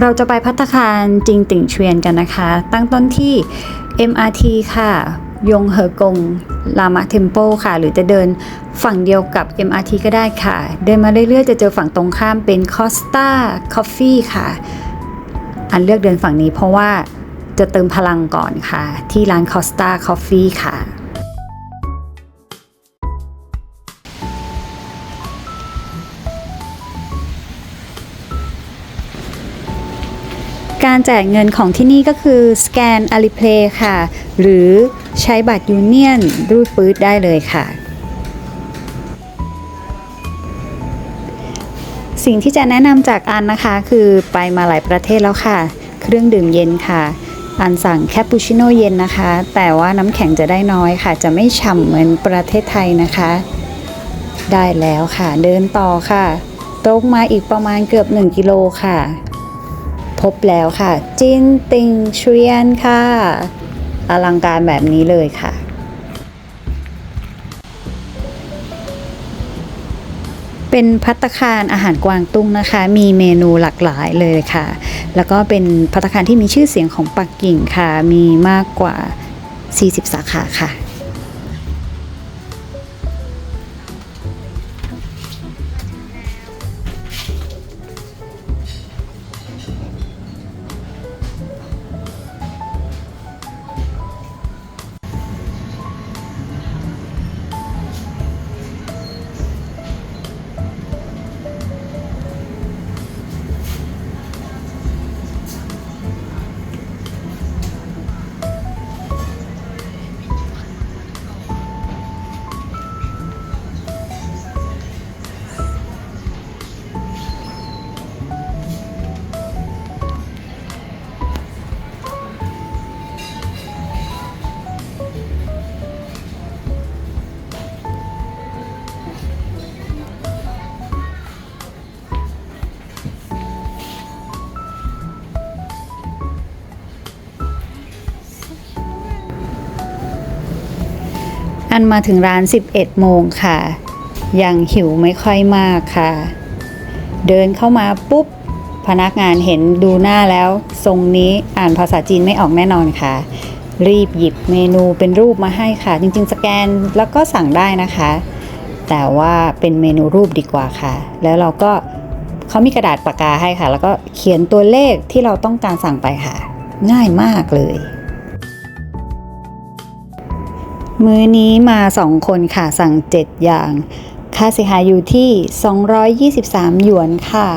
เราจะไปพัตตาคารจิงติ่งเชวียนกันนะคะ ตั้งต้นที่ MRT ค่ะ ยงเหอกงลามะเทมโปค่ะ หรือจะเดินฝั่งเดียวกับ MRT ก็ได้ค่ะ เดินมาเรื่อยๆ จะเจอฝั่งตรงข้ามเป็น Costa Coffee ค่ะ อันเลือกเดินฝั่งนี้เพราะว่าจะเติมพลังก่อนค่ะ ที่ร้าน Costa Coffee ค่ะ การจ่ายเงินของที่นี่ก็คือสแกน Alipay ค่ะ หรือใช้บัตรยูเนียนรูดปื๊ดได้เลยค่ะ สิ่งที่จะแนะนำจากอันนะคะคือไปมาหลายประเทศแล้วค่ะ เครื่องดื่มเย็นค่ะ อันสั่งแคปปูชิโน่เย็นนะคะ แต่ว่าน้ำแข็งจะได้น้อยค่ะ จะไม่ฉ่ำเหมือนประเทศไทยนะคะ ได้แล้วค่ะ เดินต่อค่ะ ตรงมาอีกประมาณเกือบ 1 กิโลค่ะ พบแล้วค่ะ จินติงเชียนค่ะ อลังการแบบนี้เลยค่ะเป็นพัตตาคารอาหารกวางตุ้งนะคะ มีเมนูหลากหลายเลยค่ะ แล้วก็เป็นพัตตาคารที่มีชื่อเสียงของปักกิ่งค่ะ มีมากกว่า 40 สาขาค่ะ อันมาถึงร้าน 11 โมงค่ะ ยังหิวไม่ค่อยมากค่ะ เดินเข้ามาปุ๊บ พนักงานเห็นดูหน้าแล้ว ทรงนี้อ่านภาษาจีนไม่ออกแน่นอนค่ะ รีบหยิบเมนูเป็นรูปมาให้ค่ะ จริง ๆ สแกนแล้วก็สั่งได้นะคะ แต่ว่าเป็นเมนูรูปดีกว่าค่ะ แล้วเราก็เขามีกระดาษปากกาให้ค่ะ แล้วก็เขียนตัวเลขที่เราต้องการสั่งไปค่ะ ง่ายมากเลย มื้อนี้มาสองคนค่ะสั่ง 7 อย่าง ค่าเสียหายอยู่ที่ 223 หยวนค่ะ